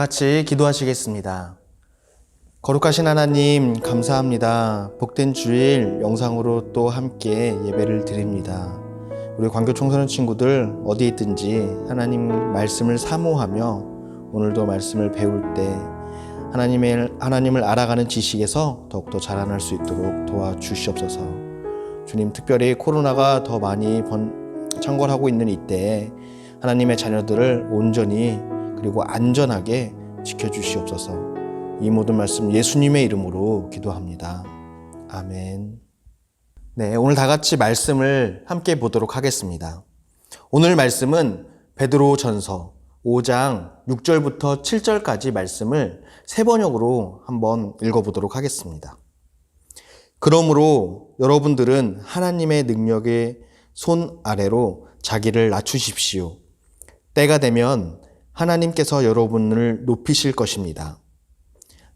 다 같이 기도하시겠습니다. 거룩하신 하나님, 감사합니다. 복된 주일 영상으로 또 함께 예배를 드립니다. 우리 광교 청소년 친구들 어디 있든지 하나님 말씀을 사모하며 오늘도 말씀을 배울 때 하나님의, 하나님을 알아가는 지식에서 더욱더 자라날 수 있도록 도와주시옵소서. 주님, 특별히 코로나가 더 많이 번, 창궐하고 있는 이때에 하나님의 자녀들을 온전히 그리고 안전하게 지켜주시옵소서. 이 모든 말씀 예수님의 이름으로 기도합니다. 아멘. 네, 오늘 다 같이 말씀을 함께 보도록 하겠습니다. 오늘 말씀은 베드로 전서 5장 6절부터 7절까지 말씀을 세 번역으로 한번 읽어보도록 하겠습니다. 그러므로 여러분들은 하나님의 능력의 손 아래로 자기를 낮추십시오. 때가 되면 하나님께서 여러분을 높이실 것입니다.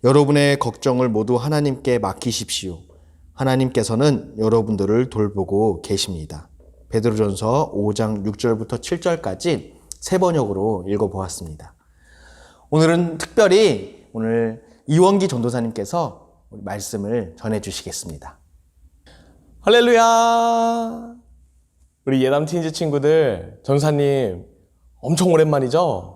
여러분의 걱정을 모두 하나님께 맡기십시오. 하나님께서는 여러분들을 돌보고 계십니다. 베드로전서 5장 6절부터 7절까지 세 번역으로 읽어 보았습니다. 오늘은 특별히 오늘 이원기 전도사님께서 말씀을 전해 주시겠습니다. 할렐루야! 우리 예담 티니즈 친구들, 전사님, 엄청 오랜만이죠?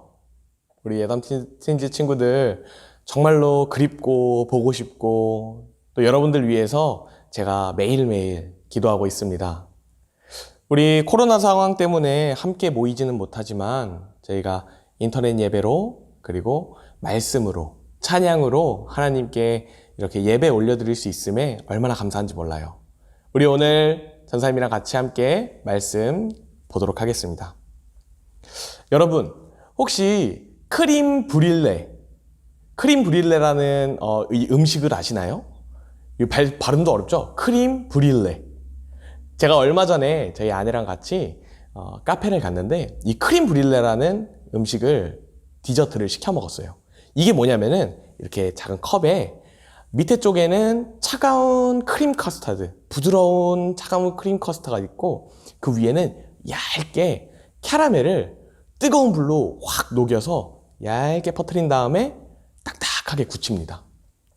우리 예담 티니즈 친구들, 정말로 그립고, 보고 싶고, 또 여러분들 위해서 제가 매일매일 기도하고 있습니다. 우리 코로나 상황 때문에 함께 모이지는 못하지만, 저희가 인터넷 예배로, 그리고 말씀으로, 찬양으로 하나님께 이렇게 예배 올려드릴 수 있음에 얼마나 감사한지 몰라요. 우리 오늘 전사님이랑 같이 함께 말씀 보도록 하겠습니다. 여러분, 혹시 크림 브릴레, 크림 브릴레라는 어, 이 음식을 아시나요? 이 발, 발음도 어렵죠? 크림 브릴레. 제가 얼마 전에 저희 아내랑 같이 어, 카페를 갔는데 이 크림 브릴레라는 음식을 디저트를 시켜 먹었어요. 이게 뭐냐면은 이렇게 작은 컵에 밑에 쪽에는 차가운 크림 커스터드, 부드러운 차가운 크림 커스터가 있고 그 위에는 얇게 캐러멜을 뜨거운 불로 확 녹여서 얇게 퍼뜨린 다음에 딱딱하게 굳힙니다.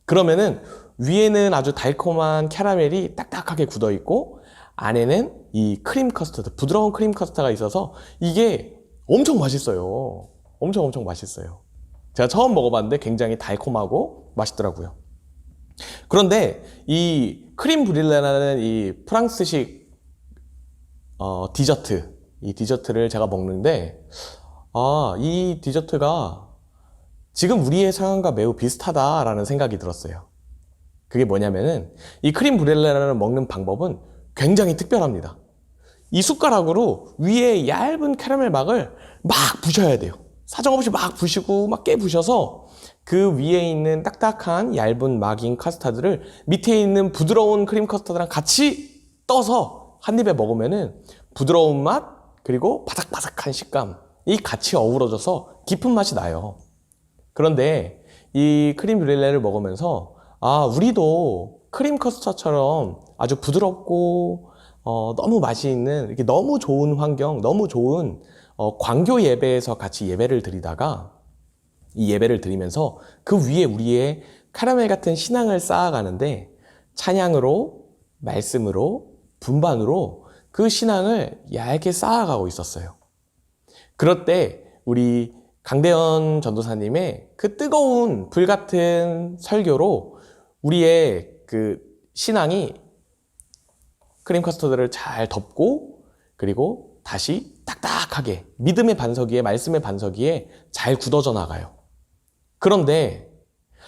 그러면은 위에는 아주 달콤한 캐러멜이 딱딱하게 굳어 있고 안에는 이 크림 커스터드, 부드러운 크림 커스터가 있어서 이게 엄청 맛있어요. 엄청 엄청 맛있어요. 제가 처음 먹어봤는데 굉장히 달콤하고 맛있더라고요. 그런데 이 크림 브릴레라는 이 프랑스식 어, 디저트, 이 디저트를 제가 먹는데, 아, 이 디저트가 지금 우리의 상황과 매우 비슷하다라는 생각이 들었어요. 그게 뭐냐면은 이 크림 브릴레라를 먹는 방법은 굉장히 특별합니다. 이 숟가락으로 위에 얇은 캐러멜 막을 막 부셔야 돼요. 사정없이 막 부시고 막 깨 부셔서 그 위에 있는 딱딱한 얇은 막인 카스타드를 밑에 있는 부드러운 크림 카스타드랑 같이 떠서 한 입에 먹으면은 부드러운 맛 그리고 바삭바삭한 식감 이 같이 어우러져서 깊은 맛이 나요. 그런데 이 크림 브릴레를 먹으면서 아 우리도 크림 커스터처럼 아주 부드럽고 어, 너무 맛이 있는 이렇게 너무 좋은 환경, 너무 좋은 어, 광교 예배에서 같이 예배를 드리다가 이 예배를 드리면서 그 위에 우리의 카라멜 같은 신앙을 쌓아가는데 찬양으로, 말씀으로, 분반으로 그 신앙을 얇게 쌓아가고 있었어요. 그럴 때 우리 강대현 전도사님의 그 뜨거운 불 같은 설교로 우리의 그 신앙이 크림 커스터드를 잘 덮고 그리고 다시 딱딱하게 믿음의 반석 위에 말씀의 반석 위에 잘 굳어져 나가요. 그런데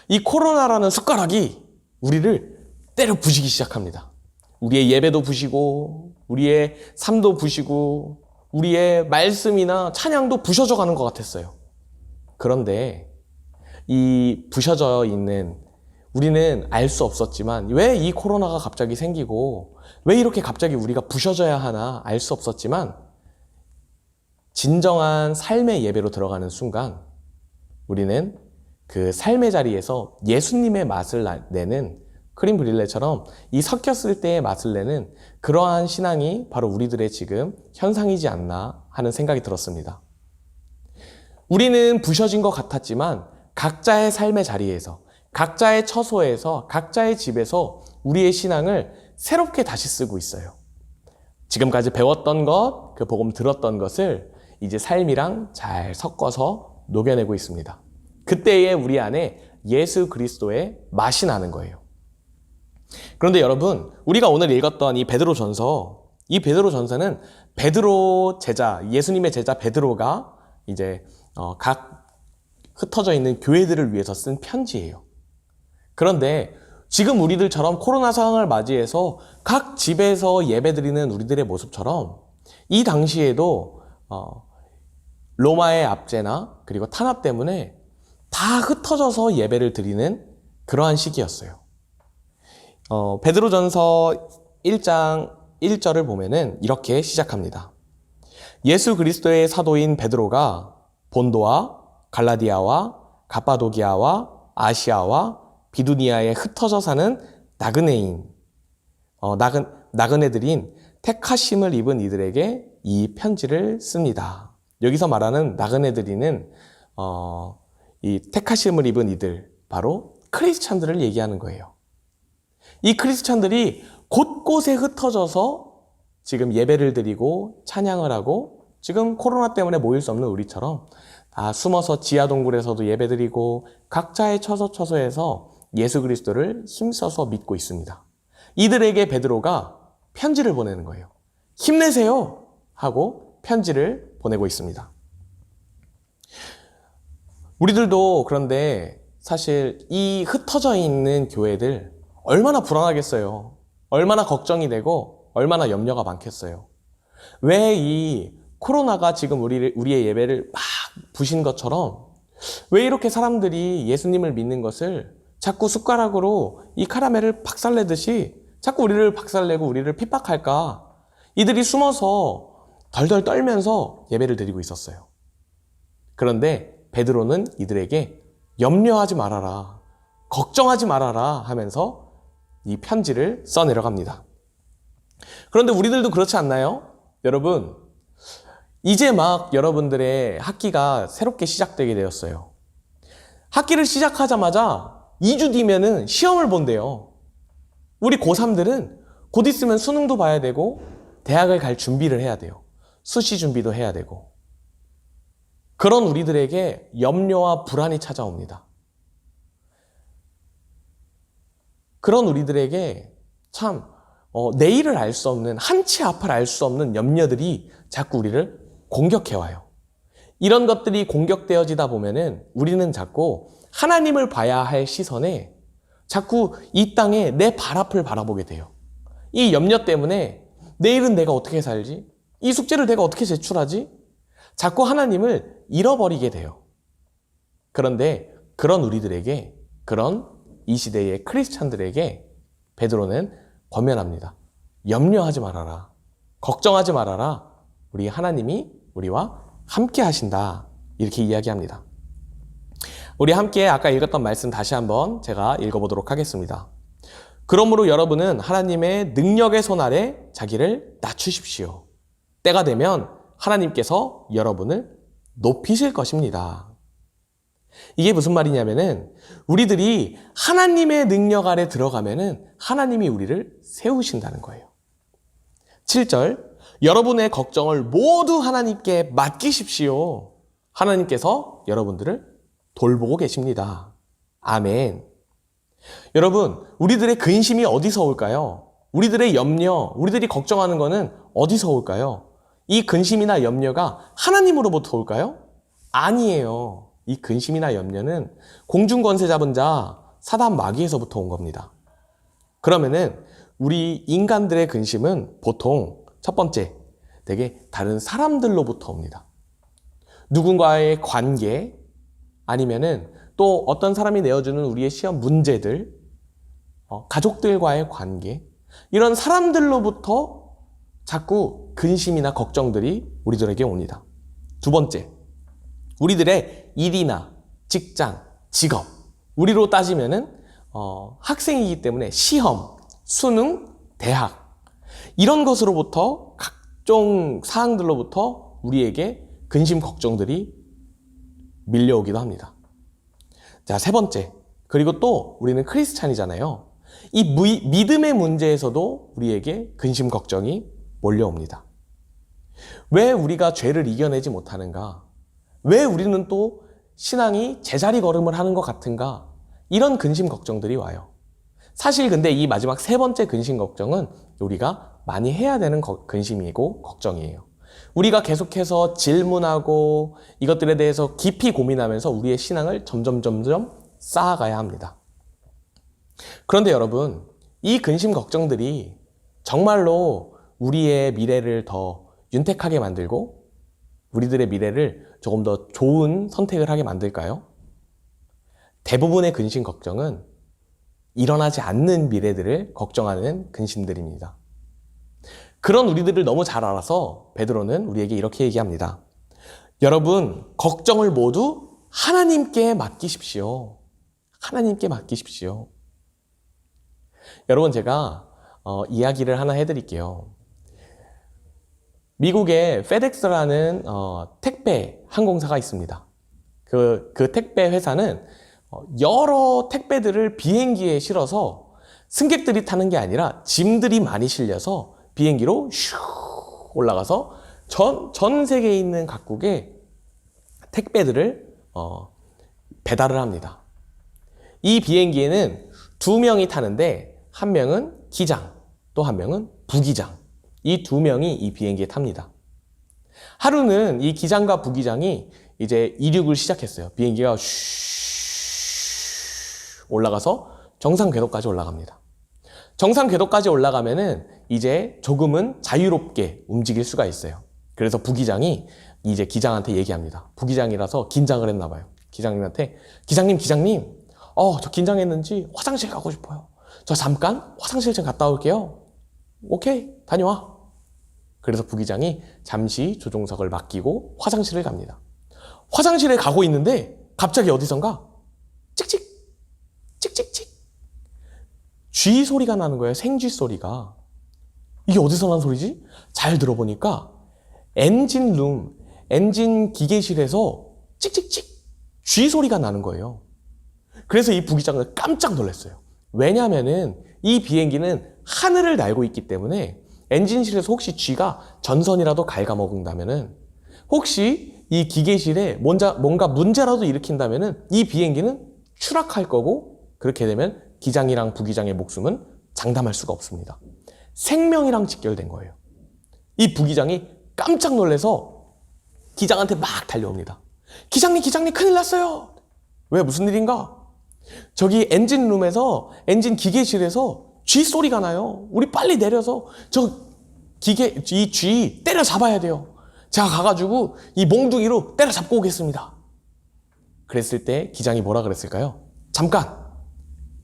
이 코로나라는 숟가락이 우리를 때려 부시기 시작합니다. 우리의 예배도 부시고, 우리의 삶도 부시고, 우리의 말씀이나 찬양도 부셔져 가는 것 같았어요. 그런데 이 부셔져 있는 우리는 알 수 없었지만 왜 이 코로나가 갑자기 생기고 왜 이렇게 갑자기 우리가 부셔져야 하나 알 수 없었지만 진정한 삶의 예배로 들어가는 순간 우리는 그 삶의 자리에서 예수님의 맛을 나- 내는 크림 브릴레처럼 이 섞였을 때의 맛을 내는 그러한 신앙이 바로 우리들의 지금 현상이지 않나 하는 생각이 들었습니다. 우리는 부셔진 것 같았지만 각자의 삶의 자리에서, 각자의 처소에서, 각자의 집에서 우리의 신앙을 새롭게 다시 쓰고 있어요. 지금까지 배웠던 것, 그 복음 들었던 것을 이제 삶이랑 잘 섞어서 녹여내고 있습니다. 그때에 우리 안에 예수 그리스도의 맛이 나는 거예요. 그런데 여러분, 우리가 오늘 읽었던 이 베드로 전서, 이 베드로 전서는 베드로 제자, 예수님의 제자 베드로가 이제 어, 각 흩어져 있는 교회들을 위해서 쓴 편지예요. 그런데 지금 우리들처럼 코로나 상황을 맞이해서 각 집에서 예배드리는 우리들의 모습처럼 이 당시에도 어, 로마의 압제나 그리고 탄압 때문에 다 흩어져서 예배를 드리는 그러한 시기였어요. 어, 베드로전서 1장 1절을 보면은 이렇게 시작합니다. 예수 그리스도의 사도인 베드로가 본도와 갈라디아와 가파도기아와 아시아와 비두니아에 흩어져 사는 나그네인, 어, 나그, 나그네들인 택하심을 입은 이들에게 이 편지를 씁니다. 여기서 말하는 나그네들이는 어, 이 택하심을 입은 이들 바로 크리스찬들을 얘기하는 거예요. 이 크리스찬들이 곳곳에 흩어져서 지금 예배를 드리고 찬양을 하고 지금 코로나 때문에 모일 수 없는 우리처럼 다 숨어서 지하 동굴에서도 예배 드리고 각자의 처소 처소에서 예수 그리스도를 힘써서 믿고 있습니다. 이들에게 베드로가 편지를 보내는 거예요. 힘내세요! 하고 편지를 보내고 있습니다. 우리들도 그런데 사실 이 흩어져 있는 교회들 얼마나 불안하겠어요. 얼마나 걱정이 되고 얼마나 염려가 많겠어요. 왜 이 코로나가 지금 우리, 우리의 예배를 막 부신 것처럼 왜 이렇게 사람들이 예수님을 믿는 것을 자꾸 숟가락으로 이 카라멜을 박살내듯이 자꾸 우리를 박살내고 우리를 핍박할까? 이들이 숨어서 덜덜 떨면서 예배를 드리고 있었어요. 그런데 베드로는 이들에게 염려하지 말아라. 걱정하지 말아라 하면서 이 편지를 써 내려갑니다. 그런데 우리들도 그렇지 않나요? 여러분, 이제 막 여러분들의 학기가 새롭게 시작되게 되었어요. 학기를 시작하자마자 2주 뒤면은 시험을 본대요. 우리 고3들은 곧 있으면 수능도 봐야 되고 대학을 갈 준비를 해야 돼요. 수시 준비도 해야 되고. 그런 우리들에게 염려와 불안이 찾아옵니다. 그런 우리들에게 참 어, 내일을 알 수 없는 한치 앞을 알 수 없는 염려들이 자꾸 우리를 공격해 와요. 이런 것들이 공격되어지다 보면은 우리는 자꾸 하나님을 봐야 할 시선에 자꾸 이 땅에 내 발 앞을 바라보게 돼요. 이 염려 때문에 내일은 내가 어떻게 살지? 이 숙제를 내가 어떻게 제출하지? 자꾸 하나님을 잃어버리게 돼요. 그런데 그런 우리들에게 그런 이 시대의 크리스찬들에게 베드로는 권면합니다. 염려하지 말아라. 걱정하지 말아라. 우리 하나님이 우리와 함께 하신다. 이렇게 이야기합니다. 우리 함께 아까 읽었던 말씀 다시 한번 제가 읽어보도록 하겠습니다. 그러므로 여러분은 하나님의 능력의 손 아래 자기를 낮추십시오. 때가 되면 하나님께서 여러분을 높이실 것입니다. 이게 무슨 말이냐면은 우리들이 하나님의 능력 아래 들어가면은 하나님이 우리를 세우신다는 거예요. 7절 여러분의 걱정을 모두 하나님께 맡기십시오. 하나님께서 여러분들을 돌보고 계십니다. 아멘. 여러분, 우리들의 근심이 어디서 올까요? 우리들의 염려, 우리들이 걱정하는 거는 어디서 올까요? 이 근심이나 염려가 하나님으로부터 올까요? 아니에요. 이 근심이나 염려는 공중권세 잡은 자 사단 마귀에서부터 온 겁니다. 그러면은 우리 인간들의 근심은 보통 첫 번째, 되게 다른 사람들로부터 옵니다. 누군가의 관계, 아니면은 또 어떤 사람이 내어주는 우리의 시험 문제들, 어, 가족들과의 관계, 이런 사람들로부터 자꾸 근심이나 걱정들이 우리들에게 옵니다. 두 번째, 우리들의 일이나 직장, 직업, 우리로 따지면은 어, 학생이기 때문에 시험, 수능, 대학 이런 것으로부터 각종 사항들로부터 우리에게 근심 걱정들이 밀려오기도 합니다. 자, 세 번째. 그리고 또 우리는 크리스찬이잖아요. 이 무- 믿음의 문제에서도 우리에게 근심 걱정이 몰려옵니다. 왜 우리가 죄를 이겨내지 못하는가? 왜 우리는 또 신앙이 제자리 걸음을 하는 것 같은가? 이런 근심 걱정들이 와요. 사실 근데 이 마지막 세 번째 근심 걱정은 우리가 많이 해야 되는 거- 근심이고 걱정이에요. 우리가 계속해서 질문하고 이것들에 대해서 깊이 고민하면서 우리의 신앙을 점점 점점 쌓아가야 합니다. 그런데 여러분, 이 근심 걱정들이 정말로 우리의 미래를 더 윤택하게 만들고 우리들의 미래를 조금 더 좋은 선택을 하게 만들까요? 대부분의 근심 걱정은 일어나지 않는 미래들을 걱정하는 근심들입니다. 그런 우리들을 너무 잘 알아서 베드로는 우리에게 이렇게 얘기합니다. 여러분, 걱정을 모두 하나님께 맡기십시오. 하나님께 맡기십시오. 여러분, 제가 어, 이야기를 하나 해드릴게요. 미국에 페덱스라는 어, 택배 항공사가 있습니다. 그, 그 택배 회사는 어, 여러 택배들을 비행기에 실어서 승객들이 타는 게 아니라 짐들이 많이 실려서 비행기로 슉 올라가서 전, 전 세계에 있는 각국에 택배들을 어, 배달을 합니다. 이 비행기에는 두 명이 타는데 한 명은 기장, 또 한 명은 부기장. 이 두 명이 이 비행기에 탑니다. 하루는 이 기장과 부기장이 이제 이륙을 시작했어요. 비행기가 슈 올라가서 정상 궤도까지 올라갑니다. 정상 궤도까지 올라가면은 이제 조금은 자유롭게 움직일 수가 있어요. 그래서 부기장이 이제 기장한테 얘기합니다. 부기장이라서 긴장을 했나 봐요. 기장님한테 기장님 기장님 어 저 긴장했는지 화장실 가고 싶어요. 저 잠깐 화장실 좀 갔다 올게요. 오케이 다녀와. 그래서 부기장이 잠시 조종석을 맡기고 화장실을 갑니다. 화장실에 가고 있는데 갑자기 어디선가 찍찍 찍찍찍 쥐 소리가 나는 거예요. 생쥐 소리가. 이게 어디서 난 소리지? 잘 들어보니까 엔진 룸, 엔진 기계실에서 찍찍찍 쥐 소리가 나는 거예요. 그래서 이 부기장은 깜짝 놀랐어요. 왜냐면은 이 비행기는 하늘을 날고 있기 때문에 엔진실에서 혹시 쥐가 전선이라도 갉아먹는다면은 혹시 이 기계실에 뭔가, 뭔가 문제라도 일으킨다면은 이 비행기는 추락할 거고 그렇게 되면 기장이랑 부기장의 목숨은 장담할 수가 없습니다. 생명이랑 직결된 거예요. 이 부기장이 깜짝 놀래서 기장한테 막 달려옵니다. 기장님, 기장님, 큰일 났어요! 왜, 무슨 일인가? 저기 엔진룸에서, 엔진 기계실에서 쥐 소리가 나요. 우리 빨리 내려서 저 기계, 이 쥐 때려 잡아야 돼요. 제가 가가지고 이 몽둥이로 때려 잡고 오겠습니다. 그랬을 때 기장이 뭐라 그랬을까요? 잠깐!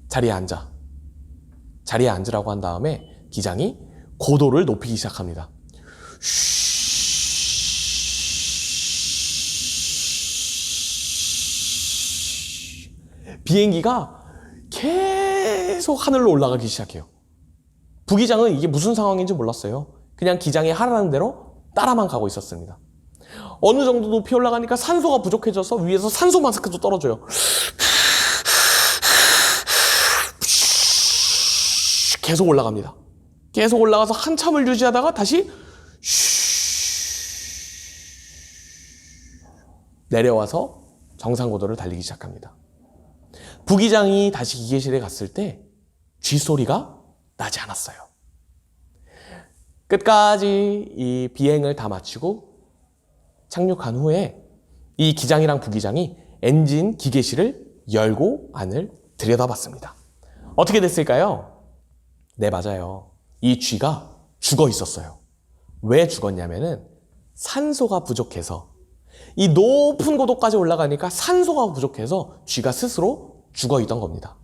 자리에 앉아. 자리에 앉으라고 한 다음에 기장이 고도를 높이기 시작합니다. 비행기가 계속 하늘로 올라가기 시작해요. 부기장은 이게 무슨 상황인지 몰랐어요. 그냥 기장이 하라는 대로 따라만 가고 있었습니다. 어느 정도 높이 올라가니까 산소가 부족해져서 위에서 산소 마스크도 떨어져요. 계속 올라갑니다. 계속 올라가서 한참을 유지하다가 다시 내려와서 정상고도를 달리기 시작합니다. 부기장이 다시 기계실에 갔을 때 쥐소리가 나지 않았어요. 끝까지 이 비행을 다 마치고 착륙한 후에 이 기장이랑 부기장이 엔진 기계실을 열고 안을 들여다봤습니다. 어떻게 됐을까요? 네, 맞아요. 이 쥐가 죽어 있었어요. 왜 죽었냐면은 산소가 부족해서 이 높은 고도까지 올라가니까 산소가 부족해서 쥐가 스스로 죽어 있던 겁니다.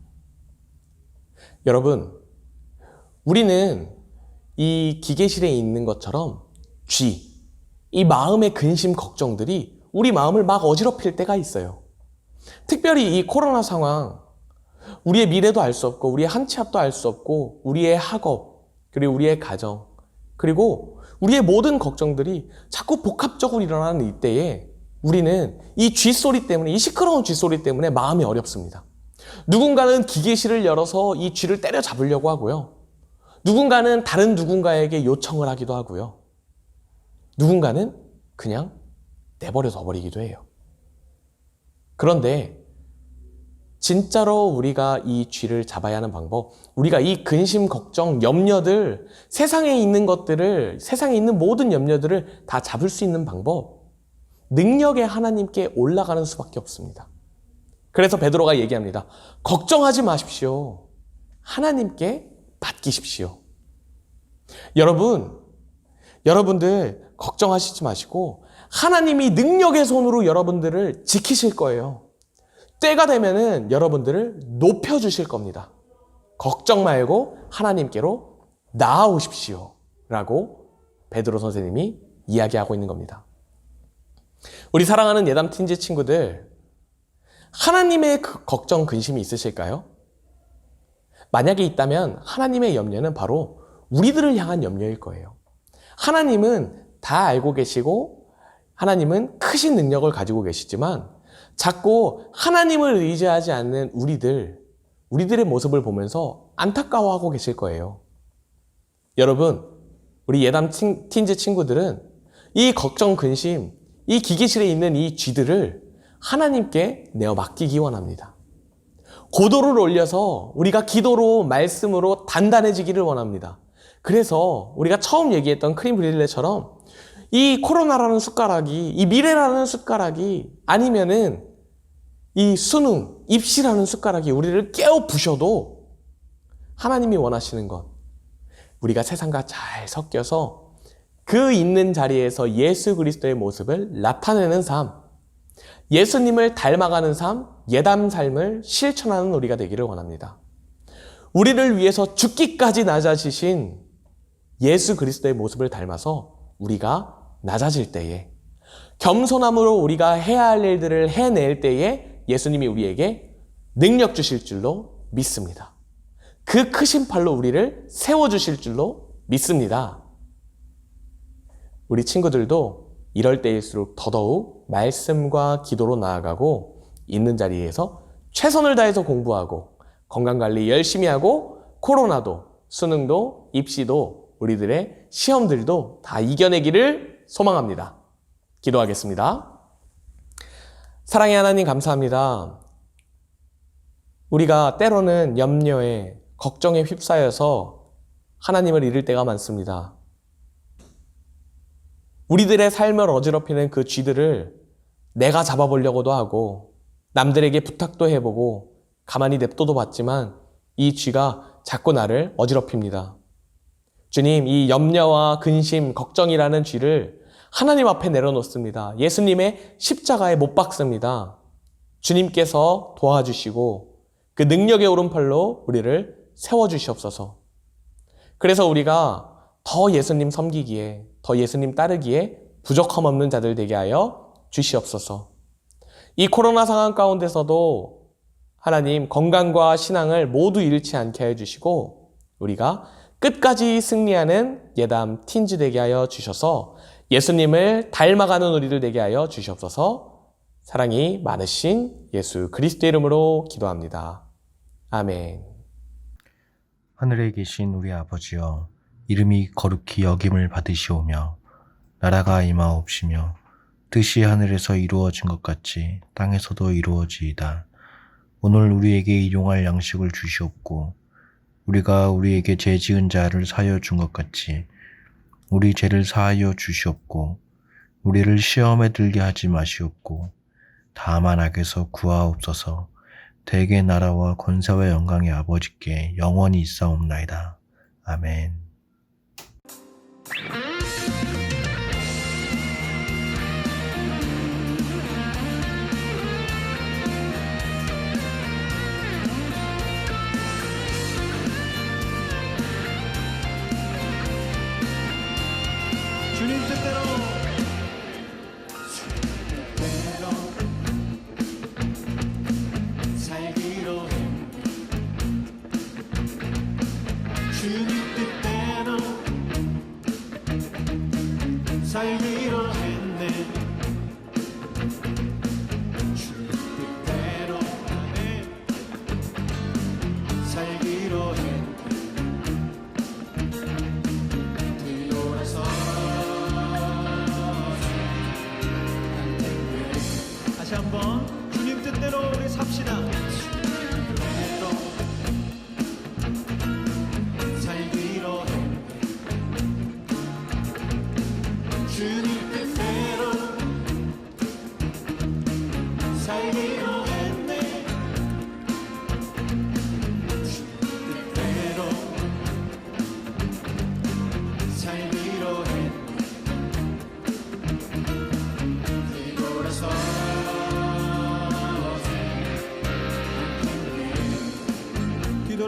여러분, 우리는 이 기계실에 있는 것처럼 쥐, 이 마음의 근심 걱정들이 우리 마음을 막 어지럽힐 때가 있어요. 특별히 이 코로나 상황, 우리의 미래도 알 수 없고, 우리의 한치 앞도 알 수 없고, 우리의 학업, 그리고 우리의 가정, 그리고 우리의 모든 걱정들이 자꾸 복합적으로 일어나는 이때에 우리는 이 쥐소리 때문에, 이 시끄러운 쥐소리 때문에 마음이 어렵습니다. 누군가는 기계실을 열어서 이 쥐를 때려잡으려고 하고요. 누군가는 다른 누군가에게 요청을 하기도 하고요. 누군가는 그냥 내버려 둬버리기도 해요. 그런데 진짜로 우리가 이 쥐를 잡아야 하는 방법, 우리가 이 근심, 걱정, 염려들, 세상에 있는 것들을, 세상에 있는 모든 염려들을 다 잡을 수 있는 방법, 능력의 하나님께 올라가는 수밖에 없습니다. 그래서 베드로가 얘기합니다. 걱정하지 마십시오. 하나님께 맡기십시오. 여러분, 여러분들 걱정하시지 마시고 하나님이 능력의 손으로 여러분들을 지키실 거예요. 때가 되면은 여러분들을 높여 주실 겁니다. 걱정 말고 하나님께로 나아오십시오. 라고 베드로 선생님이 이야기하고 있는 겁니다. 우리 사랑하는 예담 틴지 친구들, 하나님의 그 걱정, 근심이 있으실까요? 만약에 있다면 하나님의 염려는 바로 우리들을 향한 염려일 거예요. 하나님은 다 알고 계시고 하나님은 크신 능력을 가지고 계시지만 자꾸 하나님을 의지하지 않는 우리들, 우리들의 모습을 보면서 안타까워하고 계실 거예요. 여러분, 우리 예담 틴- 틴즈 친구들은 이 걱정, 근심, 이 기계실에 있는 이 쥐들을 하나님께 내어 맡기기 원합니다. 고도를 올려서 우리가 기도로, 말씀으로 단단해지기를 원합니다. 그래서 우리가 처음 얘기했던 크림 브릴레처럼 이 코로나라는 숟가락이, 이 미래라는 숟가락이 아니면은 이 수능, 입시라는 숟가락이 우리를 깨어 부셔도 하나님이 원하시는 것, 우리가 세상과 잘 섞여서 그 있는 자리에서 예수 그리스도의 모습을 나타내는 삶, 예수님을 닮아가는 삶, 예담 삶을 실천하는 우리가 되기를 원합니다. 우리를 위해서 죽기까지 낮아지신 예수 그리스도의 모습을 닮아서 우리가 낮아질 때에 겸손함으로 우리가 해야 할 일들을 해낼 때에 예수님이 우리에게 능력 주실 줄로 믿습니다. 그 크신 팔로 우리를 세워주실 줄로 믿습니다. 우리 친구들도 이럴 때일수록 더더욱 말씀과 기도로 나아가고 있는 자리에서 최선을 다해서 공부하고 건강관리 열심히 하고 코로나도 수능도 입시도 우리들의 시험들도 다 이겨내기를 소망합니다. 기도하겠습니다. 사랑의 하나님 감사합니다. 우리가 때로는 염려에 걱정에 휩싸여서 하나님을 잃을 때가 많습니다. 우리들의 삶을 어지럽히는 그 쥐들을 내가 잡아보려고도 하고 남들에게 부탁도 해보고 가만히 냅둬도 봤지만 이 쥐가 자꾸 나를 어지럽힙니다. 주님, 이 염려와 근심, 걱정이라는 쥐를 하나님 앞에 내려놓습니다. 예수님의 십자가에 못 박습니다. 주님께서 도와주시고 그 능력의 오른팔로 우리를 세워주시옵소서. 그래서 우리가 더 예수님 섬기기에, 더 예수님 따르기에 부족함 없는 자들 되게 하여 주시옵소서. 이 코로나 상황 가운데서도 하나님 건강과 신앙을 모두 잃지 않게 해 주시고 우리가 끝까지 승리하는 예담 틴즈 되게 하여 주셔서 예수님을 닮아가는 우리들 되게 하여 주시옵소서 사랑이 많으신 예수 그리스도 이름으로 기도합니다. 아멘. 하늘에 계신 우리 아버지여 이름이 거룩히 여김을 받으시오며 나라가 임하옵시며 뜻이 하늘에서 이루어진 것 같이 땅에서도 이루어지이다. 오늘 우리에게 일용할 양식을 주시옵고 우리가 우리에게 죄 지은 자를 사하여 준 것 같이 우리 죄를 사하여 주시옵고 우리를 시험에 들게 하지 마시옵고 다만 악에서 구하옵소서 대개 나라와 권세와 영광의 아버지께 영원히 있사옵나이다. 아멘.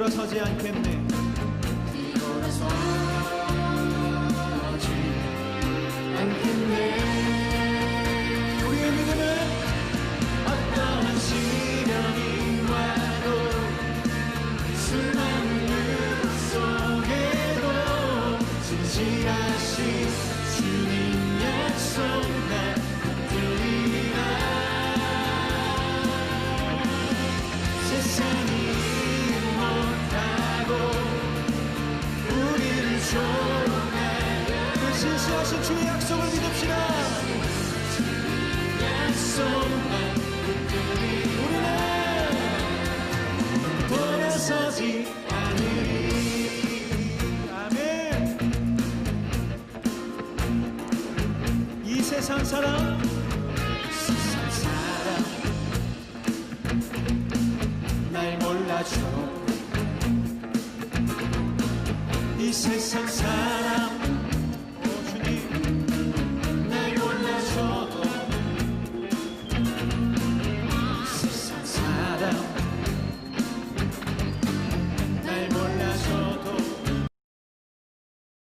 물러서지 않겠네 약속을 믿읍시다. 우리는 돌아서지 않으리. 아멘. 이 세상 사람